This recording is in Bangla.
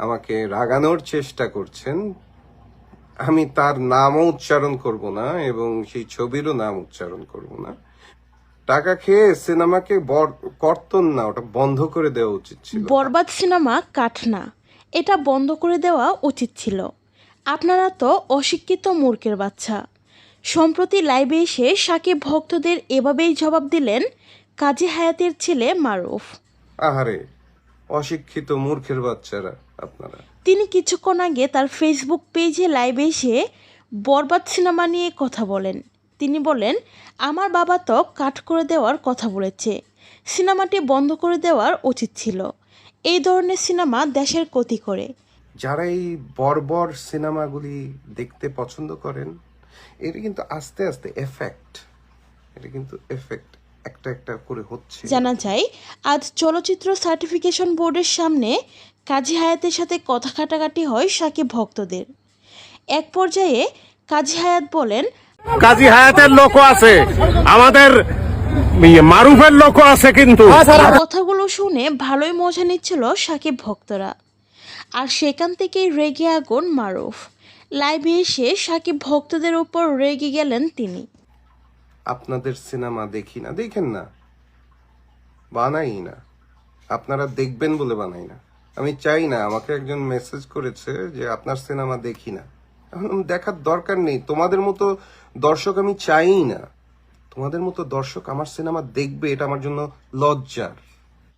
আমাকে রাগানোর চেষ্টা করছেন। আমি তার নামও উচ্চারণ করব না এবং সেই ছবিরও নাম উচ্চারণ করব না। টাকা খেয়ে সিনেমাকে বর- কর্তন না ওটা বন্ধ করে দেওয়া উচিত ছিল। বরবাদ সিনেমা কাঠ না এটা বন্ধ করে দেওয়া উচিত ছিল। আপনারা তো অশিক্ষিত মূর্খের বাচ্চা। সম্প্রতি লাইভে এসে সাকিব ভক্তদের এভাবেই জবাব দিলেন কাজী হায়াতের ছেলে মারুফ। আহারে অশিক্ষিত মূর্খের বাচ্চারা আপনারা। তিনি কিছুক্ষণ আগে তার ফেসবুক পেজে লাইভে এসে বরবাদ সিনেমা নিয়ে কথা বলেন। তিনি বলেন আমার বাবা তো কাট করে দেওয়ার কথা বলেছে। সিনেমাটি বন্ধ করে দেওয়ার উচিত ছিল। এই ধরনের সিনেমা দেশের ক্ষতি করে। যারা এই বর্বর সিনেমাগুলি দেখতে পছন্দ করেন এটা কিন্তু আস্তে আস্তে এফেক্ট এটা কিন্তু এফেক্ট একটা একটা করে হচ্ছে। জানা যায় আজ চলচ্চিত্র সার্টিফিকেশন বোর্ডের সামনে কাজী হায়াতের সাথে কথা কাটাকাটি হয় সাকিব ভক্তদের। এক পর্যায়ে কাজী হায়াত বলেন কাজী হায়াতের লোকও আছে আমাদের ইয়ে মারুফের লোকও আছে কিন্তু। কথাগুলো শুনে ভালোই মজা নিচ্ছিল সাকিব ভক্তরা। আর সেখান থেকেই রেগে আগুন মারুফ। লাইভে এসে সাকিব ভক্তদের উপর রেগে গেলেন তিনি। আপনাদের সিনেমা দেখি না, দেখেন না। বানাই না। আপনারা দেখবেন বলে বানাই না। আমি চাই না, আমাকে একজন মেসেজ করেছে যে, আপনার সিনেমা দেখি না। এখন দেখার দরকার নেই। তোমাদের মতো দর্শক আমি চাই না। তোমাদের মতো দর্শক আমার সিনেমা দেখবে, এটা আমার জন্য লজ্জার।